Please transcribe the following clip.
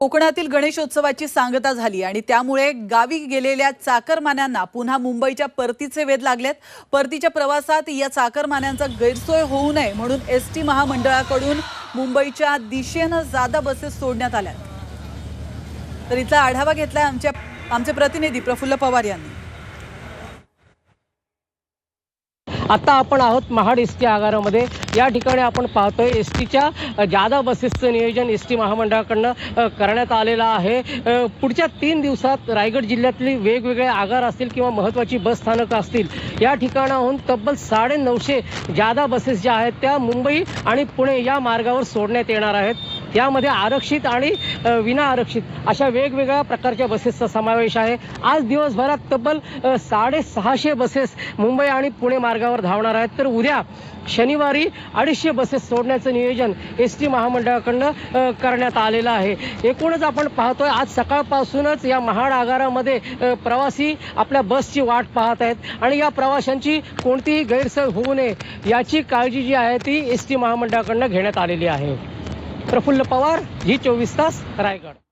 कोकणातील गणेशोत्सवाची सांगता झाली आणि त्यामुळे गावी गेलेल्या चाकरमान्यांना पुन्हा मुंबईच्या परतीचे वेध लागलेत. परतीच्या प्रवासात या चाकरमान्यांचा गैरसोय होऊ नये म्हणून एस टी महामंडळाकडून मुंबईच्या दिशेनं जादा बसेस सोडण्यात आल्या तर इथला आढावा घेतलाय आमच्या आमचे प्रतिनिधी प्रफुल्ल पवार यांनी. आता आपण आहोत महाड एस टी आगारामध्ये. या ठिकाणी आपण पाहतोय एस टीच्या जादा बसेसचं नियोजन एस टी महामंडळाकडनं करण्यात आलेलं आहे. पुढच्या तीन दिवसात रायगड जिल्ह्यातली वेगवेगळे आगार असतील किंवा महत्त्वाची बस स्थानकं असतील या ठिकाणाहून तब्बल साडे नऊशे जादा बसेस ज्या आहेत त्या मुंबई आणि पुणे या मार्गावर सोडण्यात येणार आहेत. यामध्ये आरक्षित आणि विना आरक्षित अशा वेगवेगळ्या प्रकारच्या बसेसचा समावेश आहे. आज दिवसभरात तब्बल साडेसहाशे बसेस मुंबई आणि पुणे मार्गावर धावणार आहेत. तर उद्या शनिवारी अडीचशे बसेस सोडण्याचं नियोजन एस टी महामंडळाकडनं करण्यात आलेलं आहे. एकूणच आपण पाहतोय आज सकाळपासूनच या महाड आगारामध्ये प्रवासी आपल्या बसची वाट पाहत आहेत. आणि या प्रवाशांची कोणतीही गैरसोय होऊ नये याची काळजी जी आहे ती एस टी महामंडळाकडनं घेण्यात आलेली आहे. प्रफुल्ल पवार ही चोवीस तास रायगड.